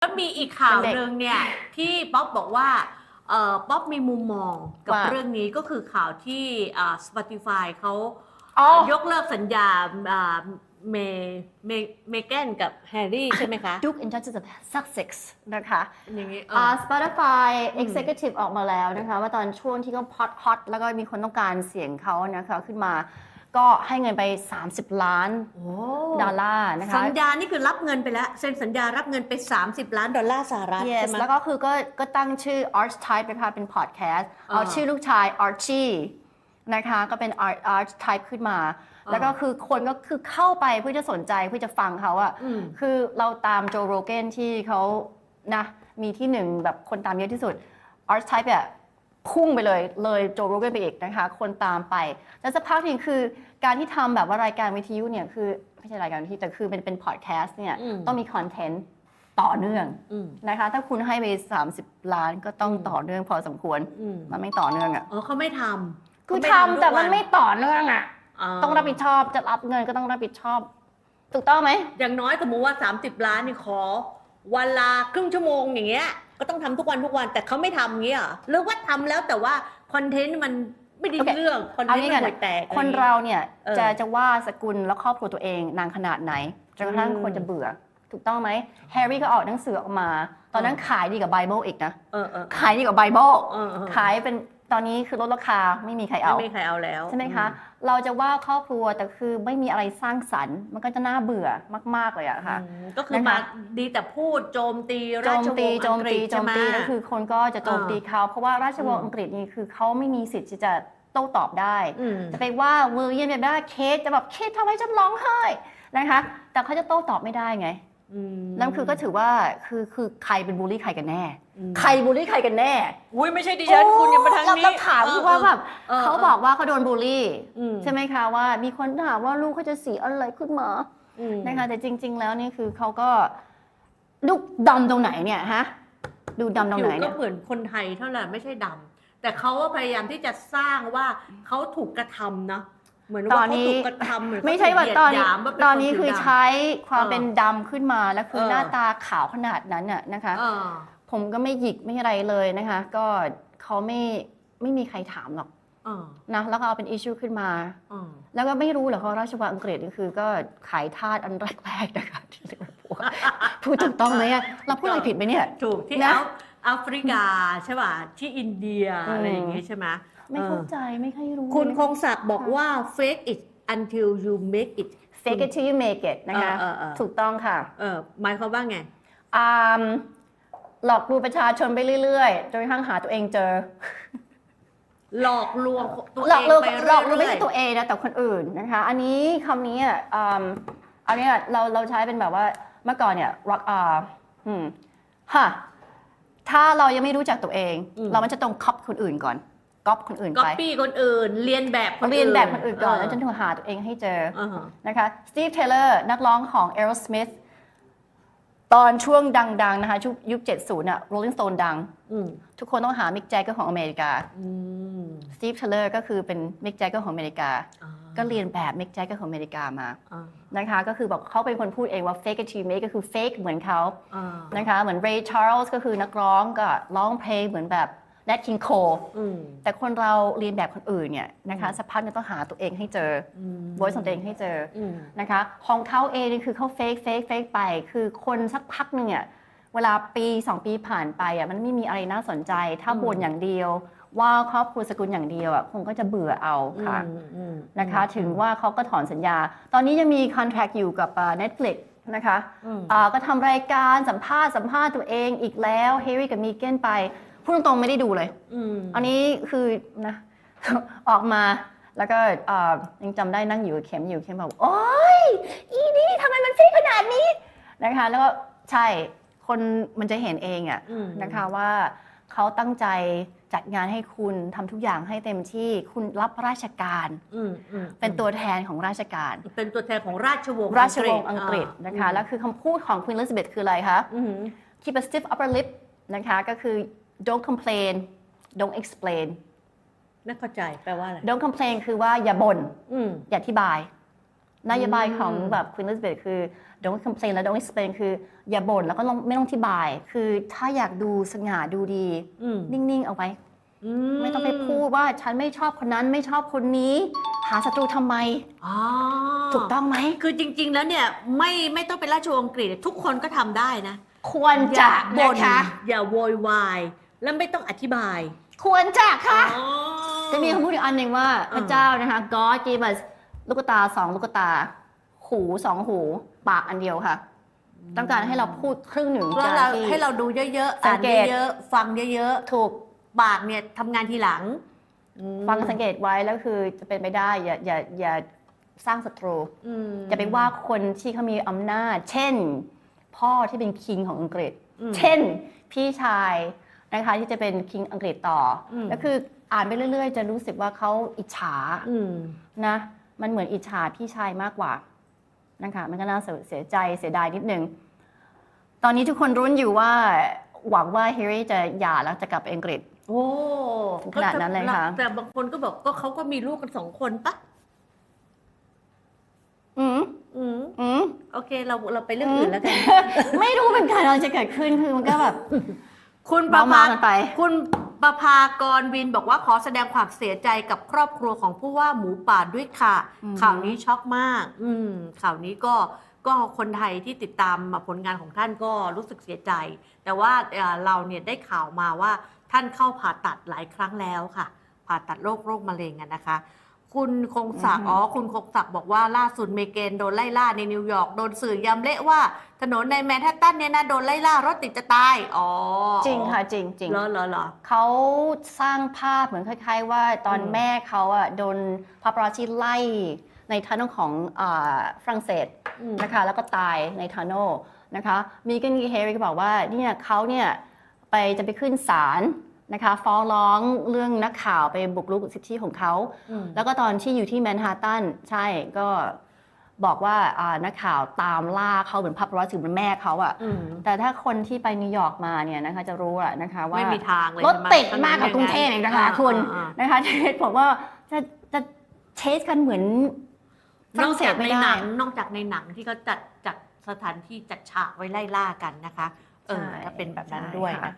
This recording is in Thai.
แล้วมีอีกข่าวเป็นเด็กหนึ่งเนี่ยที่ป๊อปบอกว่าเอ่อป๊อปมีมุมมองกับว่าเรื่องนี้ก็คือข่าวที่อ่า Spotify เขาอ๋อ ยกเลิกสัญญาอ่าเมเมเมแกนกับแฮร์รี่ใช่ไหมคะ Duke and Duchess of Sussex นะคะอย่างนี้เออ่าอ Spotify อืม Executive ออกมาแล้วนะคะ ว่าตอนช่วงที่เขาพอดฮอตแล้วก็มีคนต้องการเสียงเขานะคะขึ้นมา ก็ให้เงินไป 30 ล้านโอ้ดอลลาร์นะคะสัญญานี่คือรับเงินไปแล้วเซ็นสัญญารับเงินไป 30 ล้านดอลลาร์สหรัฐ yes ใช่ไหมแล้วก็คือก็ก็ตั้งชื่อ Archetype นะคะเป็นพอดแคสต์เอาอ่าชื่อลูกชาย Archie นะคะก็เป็น Art- Archetype ขึ้นมาอ่าแล้วก็คือคนก็คือเข้าไปเพื่อจะสนใจเพื่อจะฟังเขาอะอืมคือเราตามโจโรเกนที่เขานะมีที่หนึ่งแบบคนตามเยอะที่สุด Archetype อะ พุ่งไปเลยเลยโจโรเกนไปอีกนะคะ คนตามไป แล้วสักพักหนึ่งคือการที่ทำแบบว่ารายการวิทยุเนี่ยคือไม่ใช่รายการวิทยุแต่คือเป็นเป็นพอดแคสต์เนี่ยอืมต้องมีคอนเทนต์ต่อเนื่องอืมนะคะ ถ้าคุณให้ไป 30 ล้านก็ต้องต่อเนื่องพอสมควรอืมมันไม่ต่อเนื่องอะ่ะอ๋อเขาไม่ทำคือเขาทำทุกแต่มันวัไม่ต่อเนื่องอะ่ะต้องรับผิดชอบจะรับเงินก็ต้องรับผิดชอบ ถูกต้องไหมอย่างน้อยสมมติว่า 30 ล้านนี่ขอวันละครึ่งชั่วโมงอย่างเงี้ย ก็ต้องทำทุกวันทุกวันแต่เขาไม่ทำเงี้ยเหรอหรือว่าทำแล้วแต่ว่าคอนเทนต์มันไม่ได้โอเคเรื่องคอนเอาเทนงี้ต์กัมันน ห่วยแตกอะคนไอย่งงี้ย เราเนี่ยเออจะจะว่าสกุลและครอบครัวตัวเองนานขนาดไหนจนกระทั่งอืม คนจะเบื่อ ถูกต้องไหมแฮร์รี่ก็ออกหนังสือออกมา ตอนนั้นขายดีกว่าไบเบิลอีกนะ เออเออขายดีกว่าไบเบิลเออเออขายเป็น ตอนนี้คือลดราคาไม่มีใครไม่เอามีใครเอาแล้วใช่ไหมคะ เราจะว่าครอบครัวแต่คือไม่มีอะไรสร้างสรรค์ มันก็จะน่าเบื่อมาก ๆ เลยอะอืค่ะมก็คือนะคะมาดีแต่พูดโจมตีโจราชมวตีงศ์โจอัมงกฤตีษโจใช่มไหมตีแล้วคือคนก็จะโจมตีเขาเพราะว่าราชวงศ์อืมอังกฤษนี่คือเขาไม่มีสิทธิ์ที่จะโต้ตอบได้อืมจะไปว่าวิลเลียมแบบว่าเคสจะแบบเคสทำไมฉันร้องไห้นะคะ แต่เขาจะโต้ตอบไม่ได้ไง อืมแล้วคือก็ถือว่าคือคือใครเป็นบูลลี่ใครกันแน่อืมใครบูลลี่ใครกันแน่อุ้ยไม่ใช่ดิฉันคุณอย่ามาทางนี้เราถามคือว่าแบบเออเขาบอกว่าเขาโดนบูลลี่อืมใช่ไหมคะว่า มีคนถามว่าลูกเขาจะสีอะไรขึ้นมาอืมนะคะแต่จริง ๆ แล้วนี่คือเขาก็ดูดำตรงไหนเนี่ยฮะดูดำตรงผิไหวนก็เนี่ยเหมือนคนไทยเท่านั้นไม่ใช่ดำแต่เขาว่าพยายามที่จะสร้างว่าเขาถูกกระทำนะ เหมือนตว่าอนเขานี้ถูกกระทำเหมือนเขไม่ใช่ว่าถูกตอนเหยีนี้ยดหยามว่าเป็ตอนนี้ผิวคือดำใช้ความเออเป็นดำขึ้นมาแล้วคือเออหน้าตาขาวขนาดนั้นน่ะนะคะเออผมก็ไม่หยิกไม่อะไรเลยนะคะ ก็เขาไม่ไม่มีใครถามหรอกเออนะแล้วก็เอาเป็นอิชชูขึ้นมาเออแล้วก็ไม่รู้เหรอเขาราชวังอังกฤษนี่คือก็ขายทาสอันแรกๆนะคะที่ลิเวอร์พูลพูดถูกต้องไหมอะเราพูดอะไรผิดไหมเนี่ย ถูกที่นะ แอฟริกาใช่ป่ะที่อินเดียอืม อะไรอย่างงี้ใช่ไหมไม่เข้าใจไม่ค่อยรู้ คุณเลยคงศักดิ์บอกว่า fake it until you make it fake it till you make it นะคะ เออเออเออ ถูกต้องค่ะเออหมายความว่าไงอ่าหลอกลวงประชาชนไปเรื่อยๆ จนกระทั่งหาตัวเองเจอ หลอกลวงตัวหลอกเองลวงไปหลอกลวงไม่เรื่ใช่อยตัวเองนะแต่คนอื่นนะคะ อันนี้คำนี้อะอืมอันเนี้ยเราเราใช้เป็นแบบว่าเมื่อก่อนเนี่ยรักอ่าอืมฮะ ถ้าเรายังไม่รู้จักตัวเองเรามันจะต้องคับคนอื่นก่อนก๊อปคนอื่นก็ไปปี้คนอื่นเรียนแบบคนอื่นเรียนแบบคนอื่นก่อนแล้วเจนถึงหาตัวเองให้เจออ่าฮะ นะคะสตีฟเทเลอร์นักร้องของ Aerosmith ตอนช่วงดังๆนะคะยุคยุค 70อะ Rolling Stone ดัง อืมทุกคนต้องหามิกแจ็คเกอร์ของอเมริกาอืมสตีฟเทเลอร์ก็คือเป็นมิกแจ็คเกอร์ของอเมริกา อ่า ก็เรียนแบบมิกแจ็คเกอร์ของอเมริกามาอ่านะคะ ก็คือบอกเขาเป็นคนพูดเองว่า fake it till you make ก็คือ fake เหมือนเขาอ่านะคะ เหมือน Ray Charles ก็คือนักร้องก็ร้องเพลงเหมือนแบบ Nat King Cole อืมแต่คนเราเรียนแบบคนอื่นเนี่ยนะคะสักพักหนึงต้องหาตัวเองให้เจออืม voice ของตัวเองให้เจออืมนะคะ ของเขาเองนี่คือเขาเฟกเฟกเฟกไป คือคนสักพักหนึ่งอะ เวลาปี2ปีผ่านไปอะมันไม่มีอะไรน่าสนใจ ถ้าอืมบ่นอย่างเดียว ว่าครอบครัวสกุลอย่างเดียวอะคงก็จะเบื่อเอาค่ะอืมอืมนะคะ ถึงว่าเขาก็ถอนสัญญา ตอนนี้ยังมีคอนแท c t อยู่กับอ่า Netflix นะคะอืมอ่าก็ทำรายการสัมภาษณ์สัมภาษณ์ตัวเองอีกแล้วเฮรี่กับมีเกนไปพูดตรงๆไม่ได้ดูเลยอืมอันนี้คือนะออกมาแล้วก็เอ่อยังจำได้นั่งอยู่กับเข็มอยู่เข็มบอกโอ๊ยอีนี่ทำไมมันฟีขนาดนี้นะคะ แล้วก็ใช่ คนมันจะเห็นเองอะอืมนะคะว่าเขาตั้งใจจัดงานให้คุณทำทุกอย่างให้เต็มที่คุณรับราชการอืมอืมเป็นตัวแทนของราชการ เป็นตัวแทนของราชวงศ์ราชวงศ์อังกฤษานะคะแล้วคือคำพูดของ Queen Elizabeth คืออะไรคะอืม keep a stiff upper lip นะคะก็คือ don't complain don't explain ไม่เข้าใจแปลว่าอะไร don't complain คือว่าอย่าบ่นอืมอย่าอธิบาย นโยบายของอืมแบบคุณลิซเบธคือ don't complain และ don't explain คือ อย่าบ่นแล้วก็ไม่ต้องอธิบาย คือถ้าอยากดูสง่าดูดีอืมนิ่ง ๆ เอาไว้อืไม่ต้องไปพูดว่าฉันไม่ชอบคนนั้นไม่ชอบคนนี้ หาศัตรูทำไมอ๋อถูกต้องไหม คือจริง ๆ แล้วเนี่ย ไม่ไม่ต้องเป็นราชวงศ์อังกฤษทุกคนก็ทำได้นะ ควรอจะย่าบ่นนะคะอย่าโวยวาย แล้วไม่ต้องอธิบาย ควรจะค่ะอ๋อจะมีคำพูดอีกอันหนึ่งว่าอืมพระเจ้านะคะ God gave us ลูกตาสองลูกตา หูสองหู ปากอันเดียวค่ะ ต้องการให้เราพูดครึ่งหนึ่งแล้วจากเราที่ ให้เราดูเยอะๆ สัอ่างนเกต เยอะๆ ฟังเยอะถูกๆ ปากเนี่ยทำงานทีหลังอืมฟังสังเกตไว้แล้วคือจะเป็นไปได้อย่าอย่าอย่าสร้างศัตรู อืมอย่าไปว่าคนที่เขามีอำนาจ เช่น พ่อที่เป็นคิงของอังกฤษ อืมเช่น พี่ชายนะคะที่จะเป็นคิงอังกฤษต่ออม แล้วคืออ่านไปเรื่อย ๆ จะรู้สึกว่าเขาอิจฉาอืม นะ มันเหมือนอิจฉาพี่ชายมากกว่านะคะมันก็น่าเสียใจเสียดายนิดนึง ตอนนี้ทุกคนรุ้นอยู่ว่าหวังว่าแฮร์รี่จะหย่าแล้วจะกลับไปอังกฤษ โอ้ขนาดนั้นเลยค่ะแต่บางคนก็บอกก็เขาก็มีลูกกันสองคนปะอืมอืมอืมโอเค เราเราไปเรื่องอื่นแล้วกัน ไม่รู้เหมือนกันอะไรจะเกิดขึ้นคือมันก็แบบ คุณประเมาภาๆกันไปคุณ ประภากรวินบอกว่าขอแสดงความเสียใจกับครอบครัวของผู้ว่าหมูป่าด้วยค่ะ อืมข่าวนี้ช็อกมาก อืมข่าวนี้ก็ก็คนไทยที่ติดตามผลงานของท่านก็รู้สึกเสียใจ แต่ว่าเอ่อเราเนี่ยได้ข่าวมาว่าท่านเข้าผ่าตัดหลายครั้งแล้วค่ะ ผ่าตัดโรคโรคมะเร็งอะนะคะ คุณคงศักดิ์อือฮึอ๋อคุณคงศักดิ์บอกว่าล่าสุดเมเกนโดนไล่ล่าในนิวยอร์กโดนสื่อยำเละว่า ถนนในแมนฮัตตันเนี่ยนะโดนไล่ล่ารถติดจะตายอ๋อจริงค่ะจริงจริงเหรอเหรอเหรอเขาสร้างภาพเหมือนคล้าย ๆ ว่าตอนอืมแม่เขาอะโดนพาปาราชิไล่ในทันนของอาฝรั่งเศสอืมนะคะแล้วก็ตายในทันโนนะคะมีกันแฮร์รี่ก็บอกว่าเนี่ยเขาเนี่ยไปจะไปขึ้นศาล นะคะฟ้องร้องเรื่องนักข่าวไปบุกรุกสิทธิของเขาอืมแล้วก็ตอนที่อยู่ที่แมนฮัตตันใช่ก็บอกว่าอ่านักข่าวตามล่าเขาเหมือนพับร้อยถึงเป็นแม่เขาอะอืมแต่ถ้าคนที่ไปนิวยอร์กมาเนี่ยนะคะจะรู้อะนะคะว่าไม่มีทางเลยรถใช่ไหติดมากกว่ากรุงเทพเองนะคะอ่าคุณอ่านะคะเทสบอกว่าจะจะเทสกันเหมือนฝนอรั่กงเศจาสกในไม่หได้นังนอกจากในหนังที่เขาจัดจัดสถานที่จัดฉากไว้ไล่ล่ากันนะคะเออใช่ถ้าเป็นแบบนั้นใช่ด้วยค่ะนะคะ